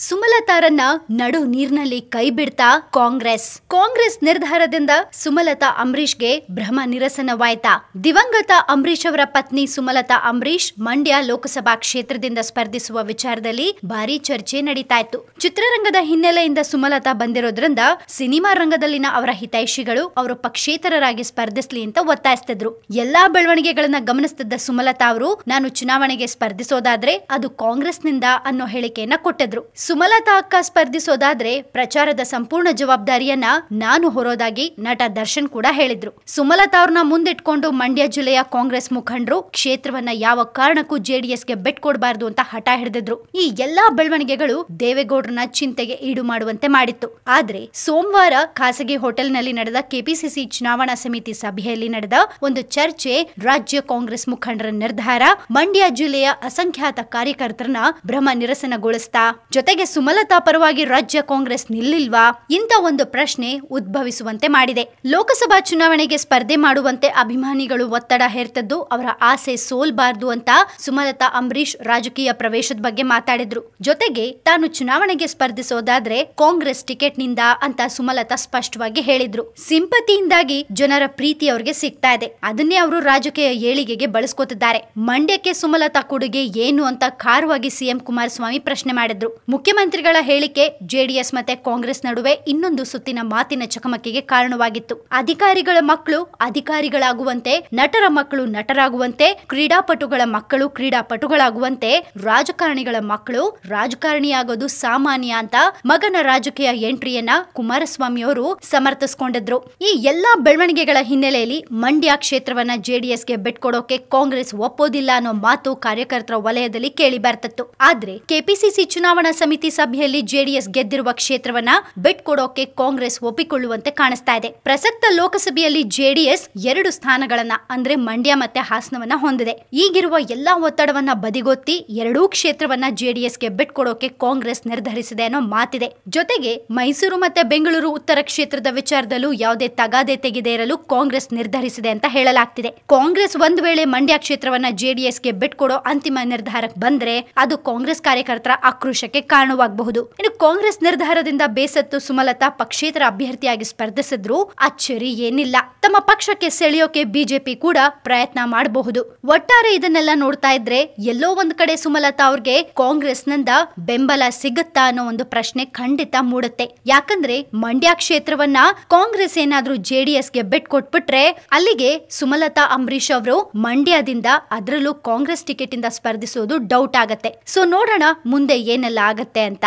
ಸುಮಲತಾರನ್ನ ನಡು ನೀರಿನಲ್ಲಿ ಕೈ ಬಿಡ್ತಾ ಕಾಂಗ್ರೆಸ್. ಕಾಂಗ್ರೆಸ್ ನಿರ್ಧಾರದಿಂದ ಸುಮಲತಾ ಅಂಬರೀಶ್ಗೆ ಭ್ರಮ ನಿರಸನವಾಯ್ತಾ. ದಿವಂಗತ ಅಂಬರೀಷ್ ಅವರ ಪತ್ನಿ ಸುಮಲತಾ ಅಂಬರೀಷ್ ಮಂಡ್ಯ ಲೋಕಸಭಾ ಕ್ಷೇತ್ರದಿಂದ ಸ್ಪರ್ಧಿಸುವ ವಿಚಾರದಲ್ಲಿ ಭಾರಿ ಚರ್ಚೆ ನಡೀತಾ ಇತ್ತು ಚಿತ್ರರಂಗದ ಹಿನ್ನೆಲೆಯಿಂದ ಸುಮಲತಾ ಬಂದಿರೋದ್ರಿಂದ ಸಿನಿಮಾ ರಂಗದಲ್ಲಿನ ಅವರ ಹಿತೈಷಿಗಳು ಅವರು ಪಕ್ಷೇತರರಾಗಿ ಸ್ಪರ್ಧಿಸ್ಲಿ ಅಂತ ಒತ್ತಾಯಿಸ್ತಿದ್ರು. ಎಲ್ಲಾ ಬೆಳವಣಿಗೆಗಳನ್ನ ಗಮನಿಸುತ್ತಿದ್ದ ಸುಮಲತಾ ಅವರು, ನಾನು ಚುನಾವಣೆಗೆ ಸ್ಪರ್ಧಿಸೋದಾದ್ರೆ ಅದು ಕಾಂಗ್ರೆಸ್ನಿಂದ ಅನ್ನೋ ಹೇಳಿಕೆಯನ್ನ ಕೊಟ್ಟಿದ್ರು. ಸುಮಲತಾ ಅಕ್ಕ ಸ್ಪರ್ಧಿಸೋದಾದ್ರೆ ಪ್ರಚಾರದ ಸಂಪೂರ್ಣ ಜವಾಬ್ದಾರಿಯನ್ನ ನಾನು ಹೊರೋದಾಗಿ ನಟ ದರ್ಶನ್ ಕೂಡ ಹೇಳಿದ್ರು. ಸುಮಲತಾ ಅವ್ರನ್ನ ಮುಂದಿಟ್ಕೊಂಡು ಮಂಡ್ಯ ಜಿಲ್ಲೆಯ ಕಾಂಗ್ರೆಸ್ ಮುಖಂಡರು ಕ್ಷೇತ್ರವನ್ನ ಯಾವ ಕಾರಣಕ್ಕೂ ಜೆಡಿಎಸ್ಗೆ ಕೊಡಬಾರದು ಅಂತ ಹಠ ಹಿಡಿದಿದ್ರು. ಈ ಎಲ್ಲಾ ಬೆಳವಣಿಗೆಗಳು ದೇವೇಗೌಡರನ್ನ ಚಿಂತೆಗೆ ಈಡು ಮಾಡುವಂತೆ ಮಾಡಿತ್ತು. ಆದ್ರೆ ಸೋಮವಾರ ಖಾಸಗಿ ಹೋಟೆಲ್ನಲ್ಲಿ ನಡೆದ ಕೆಪಿಸಿಸಿ ಚುನಾವಣಾ ಸಮಿತಿ ಸಭೆಯಲ್ಲಿ ನಡೆದ ಒಂದು ಚರ್ಚೆ ರಾಜ್ಯ ಕಾಂಗ್ರೆಸ್ ಮುಖಂಡರ ನಿರ್ಧಾರ, ಮಂಡ್ಯ ಜಿಲ್ಲೆಯ ಅಸಂಖ್ಯಾತ ಕಾರ್ಯಕರ್ತರನ್ನ ಭ್ರಮ ನಿರಸನಗೊಳಿಸ್ತಾ, ಜೊತೆಗೆ ಸುಮಲತಾ ಪರವಾಗಿ ರಾಜ್ಯ ಕಾಂಗ್ರೆಸ್ ನಿಲ್ಲಿಲ್ವಾ? ಇಂಥ ಒಂದು ಪ್ರಶ್ನೆ ಉದ್ಭವಿಸುವಂತೆ ಮಾಡಿದೆ. ಲೋಕಸಭಾ ಚುನಾವಣೆಗೆ ಸ್ಪರ್ಧೆ ಮಾಡುವಂತೆ ಅಭಿಮಾನಿಗಳು ಒತ್ತಡ ಹೇರ್ತದ್ದು ಅವರ ಆಸೆ ಸೋಲ್ಬಾರ್ದು ಅಂತ ಸುಮಲತಾ ಅಂಬರೀಷ್ ರಾಜಕೀಯ ಪ್ರವೇಶದ ಬಗ್ಗೆ ಮಾತಾಡಿದ್ರು. ಜೊತೆಗೆ ತಾನು ಚುನಾವಣೆಗೆ ಸ್ಪರ್ಧಿಸೋದಾದ್ರೆ ಕಾಂಗ್ರೆಸ್ ಟಿಕೆಟ್ನಿಂದ ಅಂತ ಸುಮಲತಾ ಸ್ಪಷ್ಟವಾಗಿ ಹೇಳಿದ್ರು. ಸಿಂಪತಿಯಿಂದಾಗಿ ಜನರ ಪ್ರೀತಿ ಅವರಿಗೆ ಸಿಗ್ತಾ ಇದೆ. ಅದನ್ನೇ ಅವರು ರಾಜಕೀಯ ಏಳಿಗೆಗೆ ಬಳಸ್ಕೊತಿದ್ದಾರೆ. ಮಂಡ್ಯಕ್ಕೆ ಸುಮಲತಾ ಕೊಡುಗೆ ಏನು ಅಂತ ಖಾರವಾಗಿ ಸಿಎಂ ಕುಮಾರಸ್ವಾಮಿ ಪ್ರಶ್ನೆ ಮಾಡಿದ್ರು. ಮುಖ್ಯಮಂತ್ರಿಗಳ ಹೇಳಿಕೆ, ಜೆಡಿಎಸ್ ಮತ್ತೆ ಕಾಂಗ್ರೆಸ್ ನಡುವೆ ಇನ್ನೊಂದು ಸುತ್ತಿನ ಮಾತಿನ ಚಕಮಕಿಗೆ ಕಾರಣವಾಗಿತ್ತು. ಅಧಿಕಾರಿಗಳ ಮಕ್ಕಳು ಅಧಿಕಾರಿಗಳಾಗುವಂತೆ, ನಟರ ಮಕ್ಕಳು ನಟರಾಗುವಂತೆ, ಕ್ರೀಡಾಪಟುಗಳ ಮಕ್ಕಳು ಕ್ರೀಡಾಪಟುಗಳಾಗುವಂತೆ, ರಾಜಕಾರಣಿಗಳ ಮಕ್ಕಳು ರಾಜಕಾರಣಿಯಾಗೋದು ಸಾಮಾನ್ಯ ಅಂತ ಮಗನ ರಾಜಕೀಯ ಎಂಟ್ರಿಯನ್ನ ಕುಮಾರಸ್ವಾಮಿ ಅವರು ಸಮರ್ಥಿಸಿಕೊಂಡಿದ್ರು. ಈ ಎಲ್ಲಾ ಬೆಳವಣಿಗೆಗಳ ಹಿನ್ನೆಲೆಯಲ್ಲಿ ಮಂಡ್ಯ ಕ್ಷೇತ್ರವನ್ನ ಜೆಡಿಎಸ್ಗೆ ಬಿಟ್ಕೊಡೋಕೆ ಕಾಂಗ್ರೆಸ್ ಒಪ್ಪೋದಿಲ್ಲ ಅನ್ನೋ ಮಾತು ಕಾರ್ಯಕರ್ತರ ವಲಯದಲ್ಲಿ ಕೇಳಿ ಬರ್ತಿತ್ತು. ಆದ್ರೆ ಕೆಪಿಸಿಸಿ ಚುನಾವಣಾ ಸಮಿತಿ ಸಭೆಯಲ್ಲಿ ಜೆಡಿಎಸ್ ಗೆದ್ದಿರುವ ಕ್ಷೇತ್ರವನ್ನ ಬಿಟ್ಕೊಡೋಕೆ ಕಾಂಗ್ರೆಸ್ ಒಪ್ಪಿಕೊಳ್ಳುವಂತೆ ಕಾಣಿಸ್ತಾ ಇದೆ. ಪ್ರಸಕ್ತ ಲೋಕಸಭೆಯಲ್ಲಿ ಜೆಡಿಎಸ್ ಎರಡು ಸ್ಥಾನಗಳನ್ನ, ಅಂದ್ರೆ ಮಂಡ್ಯ ಮತ್ತೆ ಹಾಸನವನ್ನ ಹೊಂದಿದೆ. ಈಗಿರುವ ಎಲ್ಲಾ ಒತ್ತಡವನ್ನ ಬದಿಗೊತ್ತಿ ಎರಡೂ ಕ್ಷೇತ್ರವನ್ನ ಜೆಡಿಎಸ್ಗೆ ಬಿಟ್ಕೊಡೋಕೆ ಕಾಂಗ್ರೆಸ್ ನಿರ್ಧರಿಸಿದೆ ಅನ್ನೋ ಮಾತಿದೆ. ಜೊತೆಗೆ ಮೈಸೂರು ಮತ್ತೆ ಬೆಂಗಳೂರು ಉತ್ತರ ಕ್ಷೇತ್ರದ ವಿಚಾರದಲ್ಲೂ ಯಾವುದೇ ತಗಾದೆ ತೆಗೆದೇ ಇರಲು ಕಾಂಗ್ರೆಸ್ ನಿರ್ಧರಿಸಿದೆ ಅಂತ ಹೇಳಲಾಗ್ತಿದೆ. ಕಾಂಗ್ರೆಸ್ ಒಂದ್ ವೇಳೆ ಮಂಡ್ಯ ಕ್ಷೇತ್ರವನ್ನ ಜೆಡಿಎಸ್ಗೆ ಬಿಟ್ಕೊಡೋ ಅಂತಿಮ ನಿರ್ಧಾರಕ್ಕೆ ಬಂದ್ರೆ ಅದು ಕಾಂಗ್ರೆಸ್ ಕಾರ್ಯಕರ್ತರ ಆಕ್ರೋಶಕ್ಕೆ ಕಾರಣವಾಗಬಹುದು. ಇನ್ನು ಕಾಂಗ್ರೆಸ್ ನಿರ್ಧಾರದಿಂದ ಬೇಸತ್ತು ಸುಮಲತಾ ಪಕ್ಷೇತರ ಅಭ್ಯರ್ಥಿಯಾಗಿ ಸ್ಪರ್ಧಿಸಿದ್ರು ಅಚ್ಚರಿ ಏನಿಲ್ಲ. ತಮ್ಮ ಪಕ್ಷಕ್ಕೆ ಸೆಳೆಯೋಕೆ ಬಿಜೆಪಿ ಕೂಡ ಪ್ರಯತ್ನ ಮಾಡಬಹುದು. ಒಟ್ಟಾರೆ ಇದನ್ನೆಲ್ಲ ನೋಡ್ತಾ ಇದ್ರೆ ಎಲ್ಲೋ ಒಂದ್ ಕಡೆ ಸುಮಲತಾ ಅವ್ರಿಗೆ ಕಾಂಗ್ರೆಸ್ನಿಂದ ಬೆಂಬಲ ಸಿಗುತ್ತಾ ಅನ್ನೋ ಒಂದು ಪ್ರಶ್ನೆ ಖಂಡಿತ ಮೂಡುತ್ತೆ. ಯಾಕಂದ್ರೆ ಮಂಡ್ಯ ಕ್ಷೇತ್ರವನ್ನ ಕಾಂಗ್ರೆಸ್ ಏನಾದ್ರೂ ಜೆಡಿಎಸ್ಗೆ ಬೆಟ್ ಕೊಟ್ಬಿಟ್ರೆ ಅಲ್ಲಿಗೆ ಸುಮಲತಾ ಅಂಬರೀಶ್ ಅವರು ಮಂಡ್ಯದಿಂದ ಅದರಲ್ಲೂ ಕಾಂಗ್ರೆಸ್ ಟಿಕೆಟ್ ಇಂದ ಸ್ಪರ್ಧಿಸೋದು ಡೌಟ್ ಆಗತ್ತೆ. ಸೊ ನೋಡೋಣ ಮುಂದೆ ಏನೆಲ್ಲ ಆಗತ್ತೆ. ಅಂತ